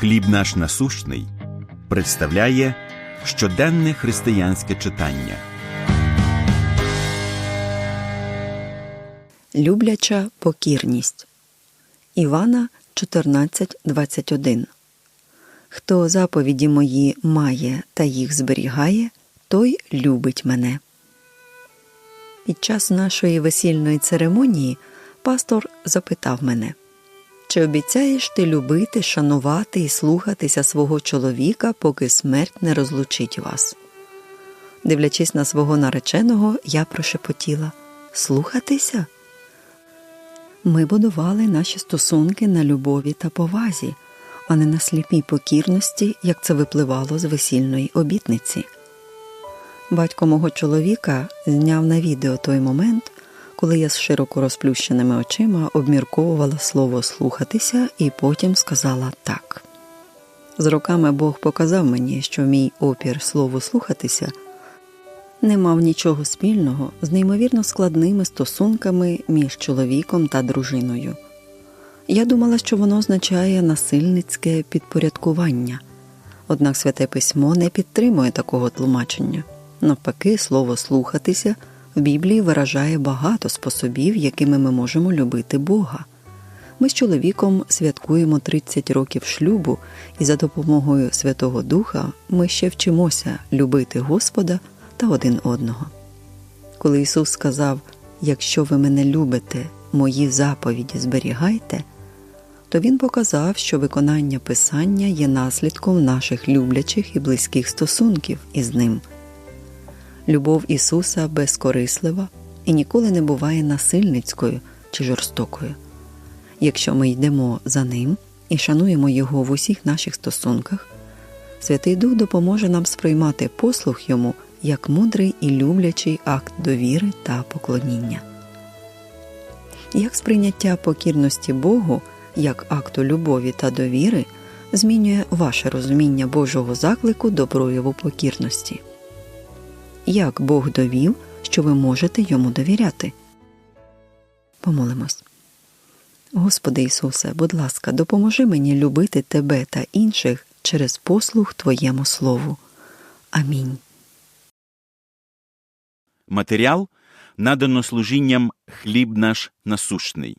Хліб наш насущний представляє щоденне християнське читання. Любляча покірність. Івана 14.21 Хто заповіді мої має та їх зберігає, той любить мене. Під час нашої весільної церемонії пастор запитав мене, чи обіцяєш ти любити, шанувати і слухатися свого чоловіка, поки смерть не розлучить вас? Дивлячись на свого нареченого, я прошепотіла Слухатися? Ми будували наші стосунки на любові та повазі, а не на сліпій покірності, як це випливало з весільної обітниці. Батько мого чоловіка зняв на відео той момент, коли я з широко розплющеними очима обмірковувала слово слухатися і потім сказала так. З роками Бог показав мені, що мій опір слову слухатися не мав нічого спільного з неймовірно складними стосунками між чоловіком та дружиною. Я думала, що воно означає насильницьке підпорядкування, однак святе письмо не підтримує такого тлумачення. Навпаки, слово слухатися Біблії виражає багато способів, якими ми можемо любити Бога. Ми з чоловіком святкуємо 30 років шлюбу, і за допомогою Святого Духа ми ще вчимося любити Господа та один одного. Коли Ісус сказав: Якщо ви мене любите, мої заповіді зберігайте, то Він показав, що виконання Писання є наслідком наших люблячих і близьких стосунків із Ним. Любов Ісуса безкорислива і ніколи не буває насильницькою чи жорстокою. Якщо ми йдемо за Ним і шануємо Його в усіх наших стосунках, Святий Дух допоможе нам сприймати послух Йому як мудрий і люблячий акт довіри та поклоніння. Як сприйняття покірності Богу як акту любові та довіри змінює ваше розуміння Божого заклику до прояву покірності? Як Бог довів, що ви можете йому довіряти? Помолимось. Господи Ісусе, будь ласка, допоможи мені любити Тебе та інших через послух Твоєму Слову. Амінь. Матеріал надано служінням хліб наш насущний.